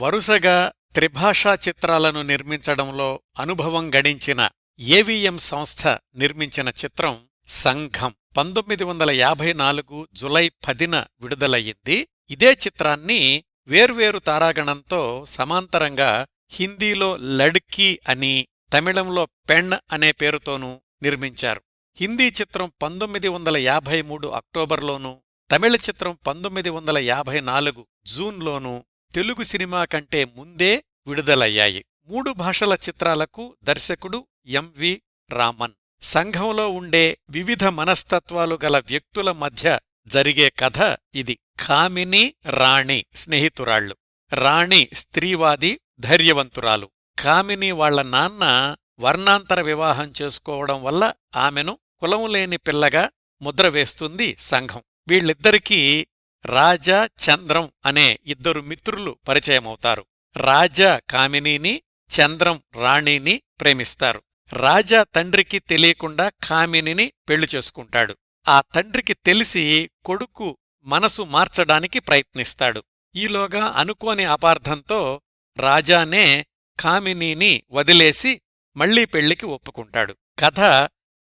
వరుసగా త్రిభాషా చిత్రాలను నిర్మించడంలో అనుభవం గడించిన ఏవిఎం సంస్థ నిర్మించిన చిత్రం సంఘం పంతొమ్మిది వందల యాభై నాలుగు జులై పదిన విడుదలయ్యింది. ఇదే చిత్రాన్ని వేర్వేరు తారాగణంతో సమాంతరంగా హిందీలో లడ్కీ అని తమిళంలో పెణ్ అనే పేరుతోనూ నిర్మించారు. హిందీ చిత్రం పంతొమ్మిది వందల యాభై మూడు అక్టోబర్లోనూ తమిళ చిత్రం పంతొమ్మిది వందల యాభై నాలుగు జూన్లోనూ తెలుగు సినిమా కంటే ముందే విడుదలయ్యాయి. మూడు భాషల చిత్రాలకు దర్శకుడు ఎంవి రామన్. సంఘంలో ఉండే వివిధ మనస్తత్వాలు గల వ్యక్తుల మధ్య జరిగే కథ ఇది. కామిని రాణి స్నేహితురాళ్ళు. రాణి స్త్రీవాది ధైర్యవంతురాలు. కామిని వాళ్ళ నాన్న వర్ణాంతర వివాహం చేసుకోవడం వల్ల ఆమెను కులం లేని పిల్లగా ముద్ర వేస్తుంది సంఘం. వీళ్ళిద్దరికీ రాజా చంద్రం అనే ఇద్దరు మిత్రులు పరిచయమవుతారు. రాజా కామినీని చంద్రం రాణిని ప్రేమిస్తారు. రాజా తండ్రికి తెలియకుండా కామినిని పెళ్ళి చేసుకుంటాడు. ఆ తండ్రికి తెలిసి కొడుకు మనసు మార్చడానికి ప్రయత్నిస్తాడు. ఈలోగా అనుకోని అపార్థంతో రాజానే కామినీని వదిలేసి మళ్ళీ పెళ్ళికి ఒప్పుకుంటాడు. కథ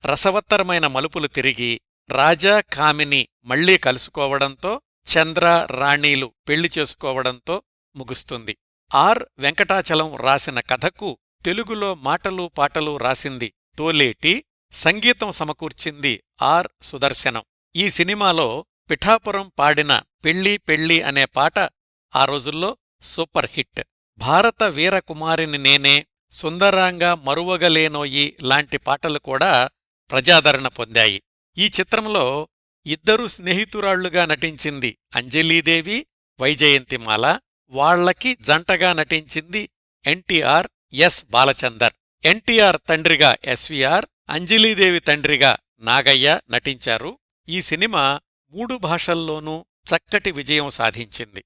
రసవత్తరమైన మలుపులు తిరిగి రాజా కామిని మళ్ళీ కలుసుకోవడంతో చంద్ర రాణీలు పెళ్ళి చేసుకోవడంతో ముగుస్తుంది. ఆర్. వెంకటాచలం రాసిన కథకు తెలుగులో మాటలు పాటలు రాసింది తోలేటి సంగీతం సమకూర్చింది ఆర్. సుదర్శనం. ఈ సినిమాలో పిఠాపురం పాడిన పెళ్ళి పెళ్ళి అనే పాట ఆ రోజుల్లో సూపర్ హిట్. భారత వీరకుమారిని నేనే సుందరాంగా మరువగలేనోయి లాంటి పాటలు కూడా ప్రజాదరణ పొందాయి. ఈ చిత్రంలో ఇద్దరు స్నేహితురాళ్ళుగా నటించింది అంజలీదేవి వైజయంతిమాల. వాళ్ళకి జంటగా నటించింది ఎన్టీఆర్ ఎస్ బాలచందర్. ఎన్టీఆర్ తండ్రిగా ఎస్వీఆర్ అంజలీదేవి తండ్రిగా నాగయ్య నటించారు. ఈ సినిమా మూడు భాషల్లోనూ చక్కటి విజయం సాధించింది.